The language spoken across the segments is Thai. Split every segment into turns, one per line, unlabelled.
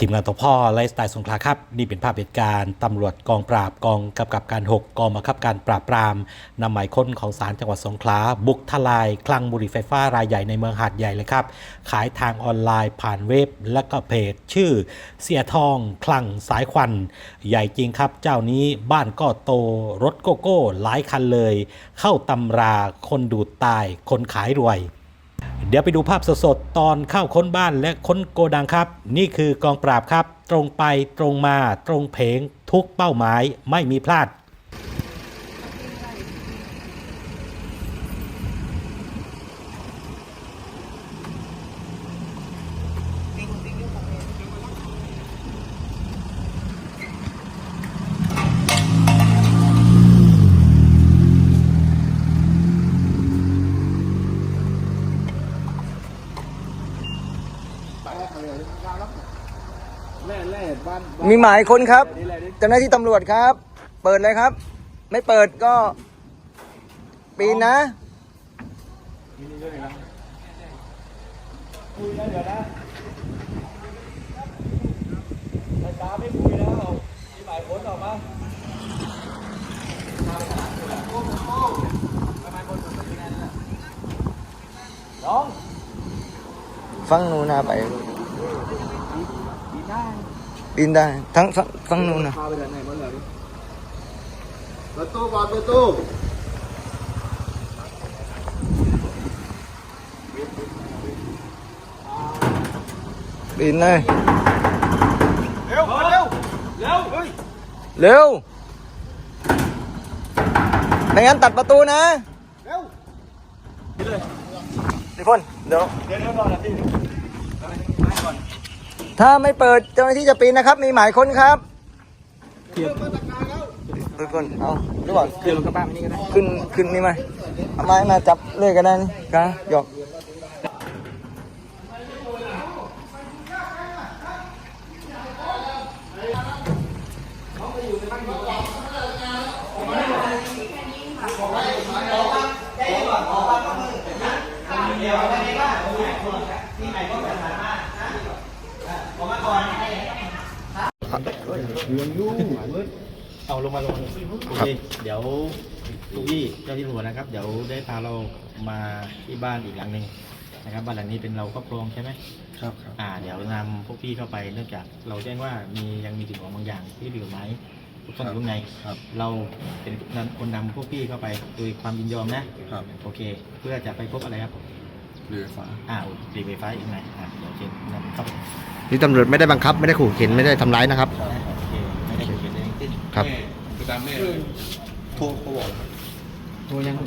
ทีมงานตัวพ่อไลฟ์สไตล์สงขลาครับ นี่เป็นภาพเหตุการณ์ตำรวจกองปราบกองกำกับการ 6 กองบังคับการปราบปรามนำหมายค้นของศาลจังหวัดสงขลาบุกทลาย คลังบุหรี่ไฟฟ้ารายใหญ่ในเมืองหาดใหญ่เลยครับ ขายทางออนไลน์ผ่านเว็บ และก็เพจ ชื่อ เสียทอง คลังสายควัน ใหญ่จริงครับ เจ้านี้บ้านก็โตรถโกโก้หลายคันเลย เข้าตำราคนดูดตายคนขายรวย เดี๋ยวไปดูภาพสดๆ ตอนเข้าค้นบ้านและค้นโกดังครับ นี่คือกองปราบครับ ตรงไปตรงมาตรงเพงทุกเป้าหมายไม่มีพลาด
มีหมายค้นครับเจ้าหน้าที่ตำรวจครับ เปิดเลยครับ ไม่เปิดก็ปีนนะฟังนูนนะไปปีนได้ทั้งฟังฟังนูนนะ
ประตูก่อนประตู
ปีนเลย
เร็วเร็วเร็วเฮ้ย
เร็วไม่งั้นตัดประตูนะ
เร็ ว
นิพนธ์เดี๋ยว
เดี๋ยวเดี๋ยวรอนาทีนึง
ถ้าไม่เปิดเจ้าหน้าที่จะปีนนะครับ มีหมายค้นครับทุกคนเอาดูก่อน
เดี๋ยวลงกระบะมานี่ก็ได้
ขึ้นขึ้นนี่มาเอาไม้มาจับเลยก็ได้นี่กะหยอก
เอาลง มาลงมาโอเคเดี๋ยวทุกที่เจ้าที่ตำรวจนะครับ เดี๋ยวได้พาเรามาที่บ้านอีกหลังหนึ่งนะครับบ้านหลังนี้เป็นเราครอบครองใช่ไหม
ครับครับ
อ่าเดี๋ยวนำพวกพี่เข้าไปเนื่องจากเราแจ้งว่ามียังมีสิ่งของบางอย่างที่ผิดกฎหมายทุกท่านอยู่ข้างใน
ครับ
เราเป็นคนนำพวกพี่เข้าไปโดยความยินยอมนะครับโอเค เพื่อจะไปพบอะไรครับ
เรือฟ้า
อ่าตีไฟฟ้าอีกไหนอ่าเดี๋ยวเชิญนำเข้าไป
นี่ตำรวจไม่ได้บังคับไม่ได้ขู่เข็นไม่ได้ทำร้ายนะครับ
โอเคไม่ได้เขียน อะไรทั้งสิ้น
ครับ
โทรเขาบอก
โทรยัง
โ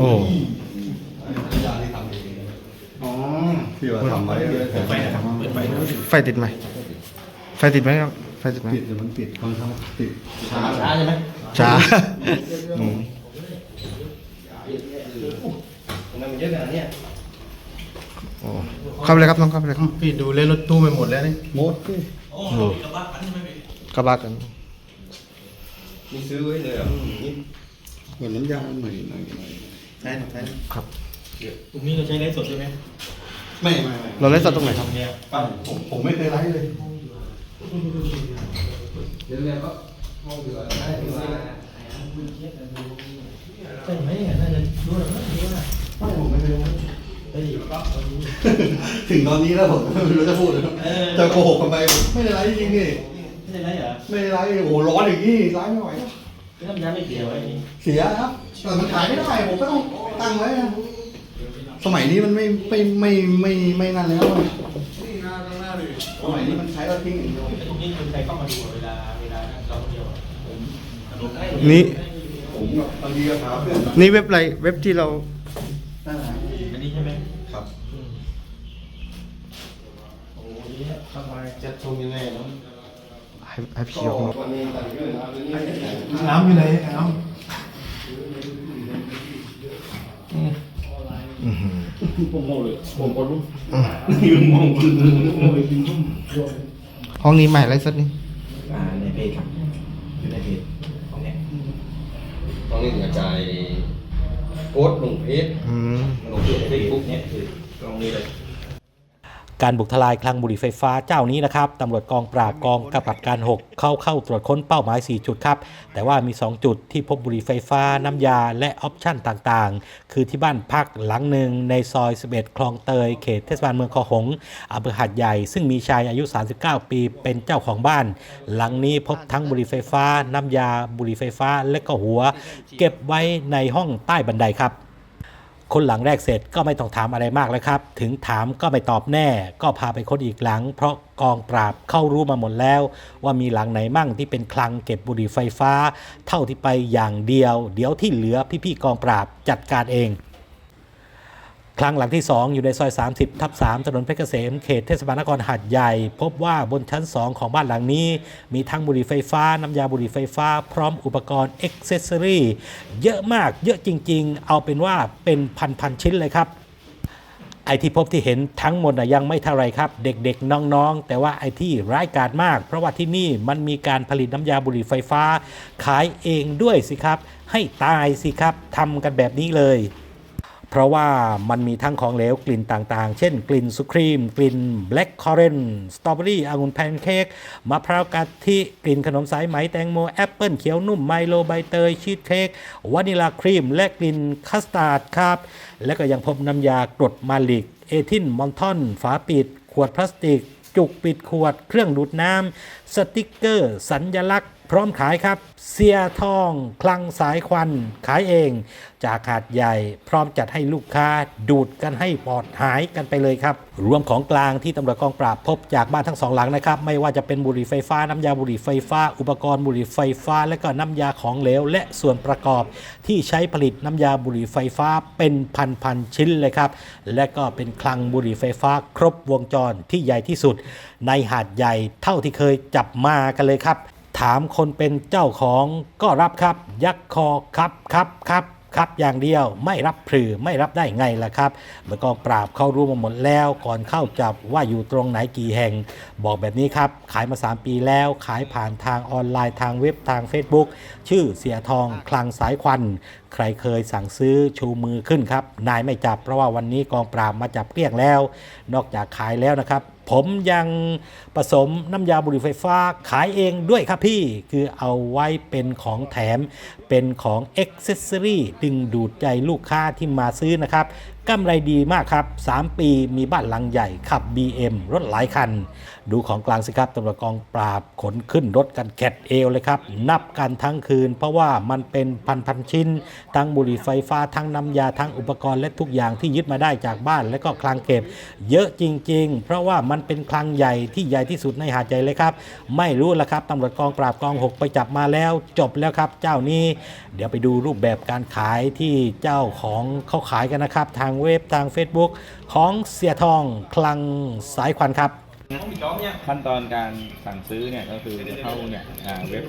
อ้
อ๋อที่ว่าทำไว้ไฟนะครับเปิดไฟ
ไฟติดไหมไฟติดไหมครับ ไฟติดไหม
ปิดเดี๋ยวมันปิดบางครั้งปิด
ช้าช้าใช่ไหม
ช้าอืม
มันเยอะขนาดนี้
โอ้เข้าไปเลยครับน้องเข้าไปเลยครับ
พี่ดูเล่นรถตู้ไปหมดแล้วนี่หมดพี่
โอ้กระบะกัน
มีซื้อไว้เลยอะเหมือนน้ำยาหน่อยหน่อยหน่อย
ใช่ใช่
ครับ
ตรงนี้เราใช้ไลฟ์สดใช่ไหม
ไม่ไม่ไม่
เราเล่นสดตรงไหนครับ
เนี่ย
ปั้นผมผมไม่เคยไลฟ์เลย
ใช่ไหมน่าจะรู้แล้วมั้งรู้ว่า
ไม่ผมไม่เคยไลฟ์
เฮ้ยก็
ถึงตอนนี้แล้วผมไม่รู้จะพูดเลยจะโกหกทำไมไม่ได้ไลฟ์จริงๆนี่
ไม่ได้ไรเหรอ
ไม่ได้ไลฟ์โอ้โหร้อนอย่างนี้ไลฟ์ไม่ไหวแล้ว
น้ำยาไม่เกี่ยวไอ้นี่
เสียครับแต่มันขายไม่ได้ผมก็ต้องตั้งไว้นะสมัยนี้มันไม่ไม่ไม่ไม่ไม่นั่นแล้วอะ สมัยนี้มันใช้แล้วทิ้งอย่างเดียว
ไอ้ตรงนี้คือใครเข้ามาดูเวลาเวลาเราเดียว
นี่
ผมแบบบางทีก็ถามเพื่อนแบบ
นี่เว็บอะไรเว็บที่เรา
นั่นแหละ
อันนี้ใช่ไหม
ครับ
โอ้โหนี่ทำไมจะชมยังไงเนาะ
ให้ให้พี่ยกมา
วันนี้แต่งเรื่องนะครับวันนี้
น้ำอยู่ไหนน้ำอือหือ
ผมโง่เลยผมก็รู้
ยืนมองห้องนี้ใหม่ไรสักนี่
อ่าในเพจครับอยู่ในเพจของเนี่ย
ต้องนี่กระจายโพสต์ลงเพจ
อืม
ลงเพจเฟซบุ๊กเนี่ยคือตรงนี้เลย
การบุกทลายคลังบุหรี่ไฟฟ้าเจ้านี้นะครับตำรวจกองปราบกองกำกับการ 6 เข้าเข้าตรวจค้นเป้าหมาย 4 จุดครับ แต่ว่ามี 2 จุดที่พบบุหรี่ไฟฟ้าน้ำยาและออปชั่นต่างๆ คือที่บ้านพักหลังหนึ่งในซอย 11 คลองเตย เขตเทศบาลเมืองคอหงอำเภอหาดใหญ่ ซึ่งมีชายอายุ 39 ปีเป็นเจ้าของบ้าน หลังนี้พบทั้งบุหรี่ไฟฟ้า น้ำยาบุหรี่ไฟฟ้าและก็หัว เก็บไว้ในห้องใต้บันไดครับ คนหลังแรกเสร็จก็ไม่ต้องถามอะไรมากแล้วครับ ถึงถามก็ไม่ตอบแน่ ก็พาไปค้นอีกหลัง เพราะกองปราบเข้ารู้มาหมดแล้ว ว่ามีหลังไหนมั่งที่เป็นคลังเก็บบุหรี่ไฟฟ้า เท่าที่ไปอย่างเดียว เดี๋ยวที่เหลือพี่ๆกองปราบจัดการเอง คลังหลังที่ 2 อยู่ในซอย 30 ทับ 3 ถนนเพชรเกษม เขตเทศบาลนครหาดใหญ่ พบว่าบนชั้น 2 ของบ้านหลังนี้ มีทั้งบุหรี่ไฟฟ้า น้ำยาบุหรี่ไฟฟ้า พร้อมอุปกรณ์เอ็กเซสซอรี่เยอะมากเยอะจริง ๆ เอาเป็นว่าเป็นพัน ๆ ชิ้นเลยครับไอที่พบที่เห็นทั้งหมดนะยังไม่เท่าไรครับ เด็กๆ น้องๆ แต่ว่าไอที่ร้ายกาจมาก เพราะว่าที่นี่มันมีการผลิตน้ำยาบุหรี่ไฟฟ้า ขายเองด้วยสิครับ ให้ตายสิครับทำกันแบบนี้เลย เพราะว่ามันมีทั้งของเหลวกลิ่นต่างๆ เช่นกลิ่นสุครีม กลิ่นแบล็กคอเรนสตรอเบอรี่องุ่นแพนเค้กมะพร้าวกะทิ กลิ่นขนมสายไหมแตงโม แอปเปิลเขียวนุ่มไมโลใบเตย ชีสเค้กวานิลาครีม และกลิ่นคัสตาร์ดครับ และก็ยังพบน้ำยากรดมาลิก เอทินมอนทอน ฝาปิด ขวดพลาสติก จุกปิดขวด เครื่องดูดน้ำสติกเกอร์ สัญลักษณ์ พร้อมขายครับ เสียทอง คลังสายควัน ขายเอง จากหาดใหญ่ พร้อมจัดให้ลูกค้า ดูดกันให้ปลอดหายกันไปเลยครับ รวมของกลางที่ตำรวจกองปราบพบจากบ้านทั้งสองหลังนะครับ ไม่ว่าจะเป็นบุหรี่ไฟฟ้า น้ำยาบุหรี่ไฟฟ้า อุปกรณ์บุหรี่ไฟฟ้า และก็น้ำยาของเหลว และส่วนประกอบ ที่ใช้ผลิตน้ำยาบุหรี่ไฟฟ้าเป็นพันๆชิ้นเลยครับ และก็เป็นคลังบุหรี่ไฟฟ้า ครบวงจรที่ใหญ่ที่สุด ในหาดใหญ่เท่าที่เคยจับมากันเลยครับ ถามคนเป็นเจ้าของก็รับครับ ยักคอครับครับครับครับอย่างเดียวไม่รับพรือไม่รับได้ไงล่ะครับเมื่อกองปราบเข้ารู้มาหมดแล้วก่อนเข้าจับว่าอยู่ตรงไหนกี่แห่ง บอกแบบนี้ครับ ขายมา 3 ปีแล้ว ขายผ่านทางออนไลน์ทางเว็บทาง Facebook ชื่อเสียทองคลังสายควัน ใครเคยสั่งซื้อชูมือขึ้นครับ นายไม่จับเพราะว่าวันนี้กองปราบมาจับเกลี้ยงแล้ว นอกจากขายแล้วนะครับ ผมยังผสมน้ำยาบุหรี่ไฟฟ้าขายเองด้วยครับพี่ คือเอาไว้เป็นของแถมเป็นของเอ็กเซสซอรี่ดึงดูดใจลูกค้าที่มาซื้อนะครับ กำไรดีมากครับ 3 ปีมีบ้านหลังใหญ่ขับ BM รถหลายคัน ดูของกลางสิครับตำรวจกองปราบขนขึ้นรถกันแคดเอวเลยครับ นับกันทั้งคืน เพราะว่ามันเป็นพันพันชิ้น ทั้งบุหรี่ไฟฟ้าทั้งน้ำยาทั้งอุปกรณ์และทุกอย่างที่ยึดมาได้จากบ้านและก็คลังเก็บ เยอะจริง ๆ เพราะว่ามันเป็นคลังใหญ่ที่ใหญ่ที่สุดในหาดใหญ่เลยครับ ไม่รู้ละครับตำรวจกองปราบกอง6ไปจับมาแล้ว จบแล้วครับ เจ้านี้ เดี๋ยวไปดูรูปแบบการขายที่เจ้าของเขาขายกันนะครับทางเว็บทาง Facebook ของเสียทองคลังสายควันครับ
ขั้นตอนการสั่งซื้อเนี่ยก็คือจะเข้าเนี่ยอ่าเว็บ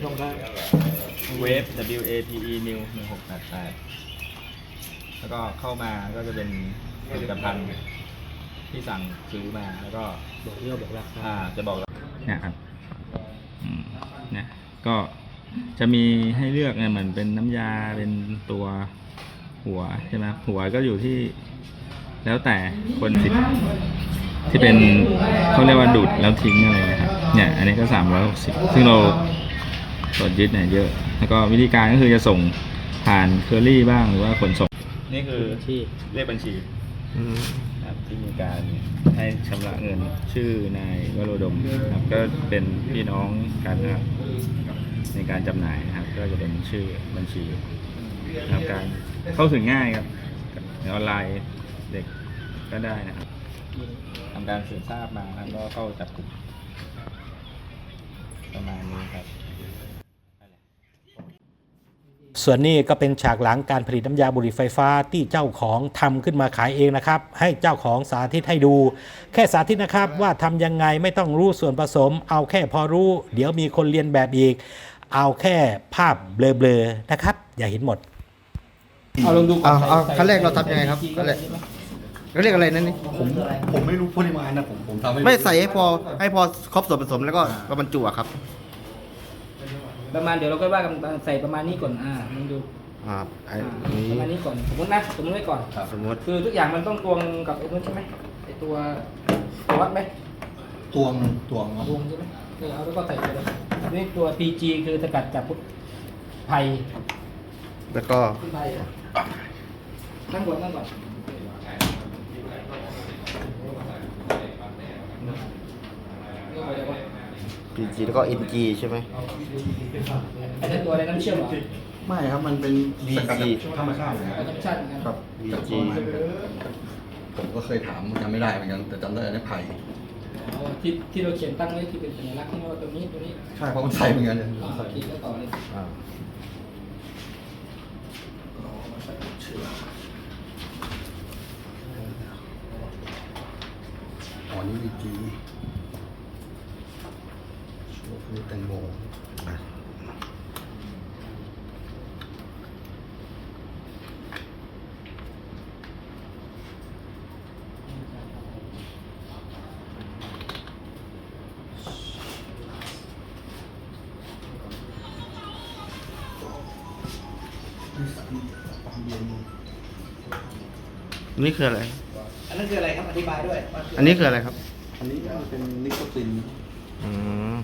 เว็บ w a p e new 1 6 8 8แล้วก็เข้ามาก็จะเป็นผลิตภัณฑ์ที่สั่งซื้อมาแล้วก็
บอกเรื่องบอกราคา
จะบอกเนี่ยครับเนี่ยก็จะมีให้เลือกเนี่ยเหมือนเป็นน้ำยาเป็นตัว หัวใช่ไหมหัวก็อยู่ที่แล้วแต่คนที่ที่เป็นเขาเรียกว่าดูดแล้วทิ้งอะไรนะครับเนี่ยอันนี้ก็สามร้อยหกสิบซึ่งเราตรวจยึดเนี่ยเยอะ แล้วก็วิธีการก็คือจะส่งผ่านเคอรี่บ้างหรือว่าขนส่ง นี่คือ
ที่
เลขบัญชี
อืม
อครับที่มีการให้ชำระเงินชื่อนายวโรดมครับก็เป็นพี่น้องกันนะครับในการจำหน่ายนะครับ ก็จะเป็นชื่อบัญชี นะครับการเข้าถึงง่ายครับในออนไลน์เด็กก็ได้นะครับทำการสืบทราบมาแล้วก็เข้าจับกลุ่มประมาณนี้ครับ
ส่วนนี้ก็เป็นฉากหลังการผลิตน้ำยาบุหรี่ไฟฟ้าที่เจ้าของทำขึ้นมาขายเองนะครับ ให้เจ้าของสาธิตให้ดู แค่สาธิตนะครับว่าทำยังไงไม่ต้องรู้ส่วนผสม เอาแค่พอรู้ เดี๋ยวมีคนเรียนแบบอีก เอาแค่ภาพเบลอๆนะครับ อย่าเห็นหมด
เอาลองดูก่อ
เอา
น
เอา
ใส่
ขั้นแรกเราทำยังไงครับ
ใส่
ขั้นแรกเขาเรียกอะไรนั่นนี่
ผมผมไม่รู้ปริมาณนะผมผมทำให้
ไม่ใส่ให้พอให้พอครบส่วนผสมแล้วก็ก็บรรจุอะครับ
ประมาณเดี๋ยวเราก็ว่ากันใส่ประมาณนี้ก่อนอ่าลองดู
อ่าไอ้
อ่า
นี้
ประมาณนี้ก่อนสมมตินะสมมติไว้ก่อน
สมมติ
คือทุกอย่างมันต้องตวงกับไอ้นู้นใช่ไหมไอ้ตัวตัววัดไหม
ตวงตวงเนาะ
ตวงใช่ไหมเออเอาแล้วก็ใส่ไปเลยอันนี้ตัว PG คือสกัดจากพุทธไผ่
แล้วก็
พุทธไผ่ นั่งก่อนนั่งก่อน
พีจีแล้วก็เอ็นจีใช่ไหม
ไอ้นั่นตัวอะไรน้ำเชื่อมเหรอ
ไม่ครับมันเป็นสกัดจากธรรมชาติเลย
เอาธรรมชาติเหมือนกัน
ครับจากต้นไม้ผมก็เคยถามจำไม่ได้เหมือนกันแต่จำได้ในไผ่
อ๋อที่ที่เราเขียนตั้งไว้ที่เป็นสัญลักษณ์ที่ว่าตรงนี้ตรงนี้
ใช่เพราะมันใส่เหมือนกันเลย
อ่าขีดแล้วต่อเลย
อ่า
อ๋อนี่ดีจีนี่แตงโม
นี่คืออะไร
อั นนั้นคืออะไรครับอธิบายด้วยว่า
อันนี้คืออะไรครับ
อันนี้มันเป็นนิโคติน
อืม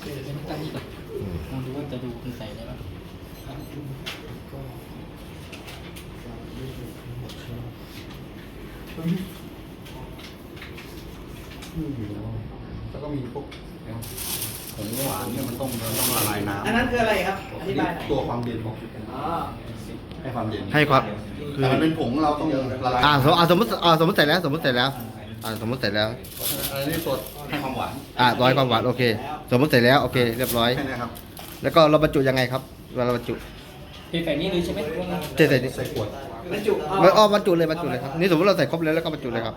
เดี๋ยวไม่ตั้งนี่ก่อนลองดูว่าจะดูคุณใส่ได้ไหม
แล้วก็มีพวกผงหวานเนี่ยมันต้องมันต้องละลายน้ำ
อันนั้นคืออะไรครับอธิบายหน่อย
ตัวความเย็นของ
อ๋อ
ให้ความเย็น
ให้ความคือ
แต่มันเป็นผงเราต้องละลาย
อ่าสมอ่าสมมติอ่าสมมติใส่แล้วสมมติใส่แล้วอ่าสมมติใส่แล้ว
อันนี้ตัวให้ความหวาน
อ่าร้อยความหวานโอเค สมมติใส่แล้วโอเคเรียบร้อย
แค่นี้ครับ
แล้วก็เราบรรจุยังไงครับเวลาเราบรรจุ
เทใส่นี่เลยใช่ไหม
เทใส่นี่
ใส่ขวด
บรรจุเอา
แล้วอ๋อบรรจุเลยบรรจุเลยครับนี่สมมติเราใส่ครบแล้วแล้วก็บรรจุเลยครับ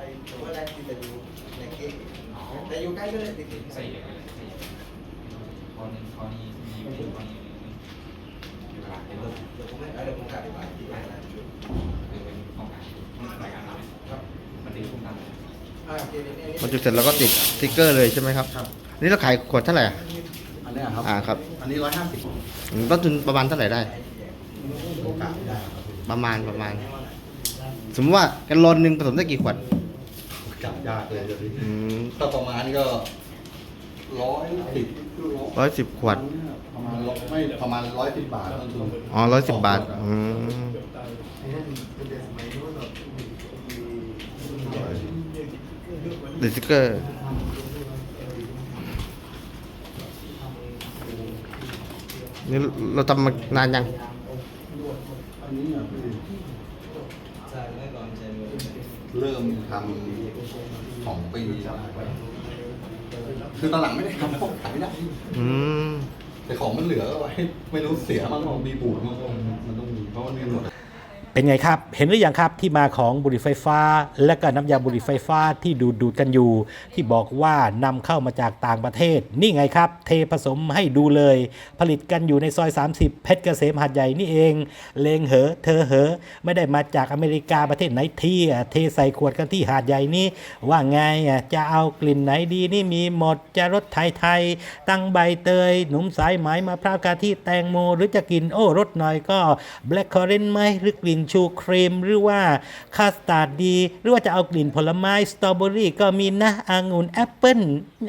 บรรจุเสร็จแล้วก็ติดสติ๊กเกอร์เลยใช่ไหมครับนี่เราขายขวดเท่าไหร่อะ
อันเนี้ยครับ
อ่าครับ
อันนี้ร้อยห้าสิบ
อืมต้นทุนประมาณเท่าไหร่ได้ประมาณประมาณ สมมติว่าแกันลอนหนึ่งผสมได้กี่ขวด
จับยากเลยเดี๋ยวนี้
อืม
ถ้าประมาณก็ ร้อยสิบ
ร้อยสิบขวด
ประมาณร้อยไม่ประมาณร้อยสิบบาทต้นทุน
อ๋อร้อยสิบบาท อืมติดสติ๊กเกอร์นี่เราทำมานานยัง
อันนี้อะพี่เริ่มทำสองปี คือตอนหลังไม่ได้ทำพวกขายไม่ได้
อืม
แต่ของมันเหลือเอาไว้ ไม่รู้เสียมั้งมีบูดมั้งมันต้องมีเพราะมันมีหมด
เป็นไงครับ เห็นหรือยังครับที่มาของบุหรี่ไฟฟ้า และก็น้ำยาบุหรี่ไฟฟ้าที่ดูดดูดกันอยู่ ที่บอกว่านำเข้ามาจากต่างประเทศ นี่ไงครับ เทผสมให้ดูเลย ผลิตกันอยู่ในซอย 30 เพชรเกษมหาดใหญ่นี่เอง เลงเหอ เธอเหอ ไม่ได้มาจากอเมริกาประเทศไหนที่เทใส่ขวดกันที่หาดใหญ่นี่ว่าไงอะจะเอากลิ่นไหนดีนี่มีหมดจะรสไทยๆตั้งใบเตย หนุ่มสายไหมมะพร้าวกะทิแตงโม หรือจะกินโอ้รสหน่อยก็แบล็คคอเรนไหมหรือกลิ่นชูครีม หรือว่าคาสตาร์ดดี หรือว่าจะเอากลิ่นผลไม้สตรอเบอรี่ก็มีนะองุ่นแอปเปิ้ล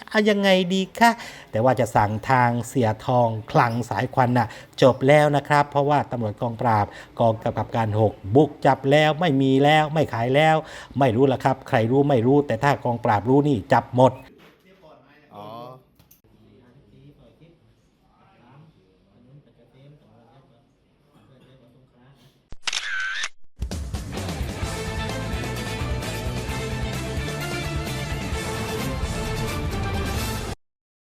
เอายังไงดีคะแต่ว่าจะสั่งทางเสียทองคลังสายควันน่ะจบแล้วนะครับ เพราะว่าตำรวจกองปราบกองกำกับการ 6 บุกจับแล้วไม่มีแล้วไม่ขายแล้ว ไม่รู้ละครับ ใครรู้ไม่รู้แต่ถ้ากองปราบรู้นี่จับหมด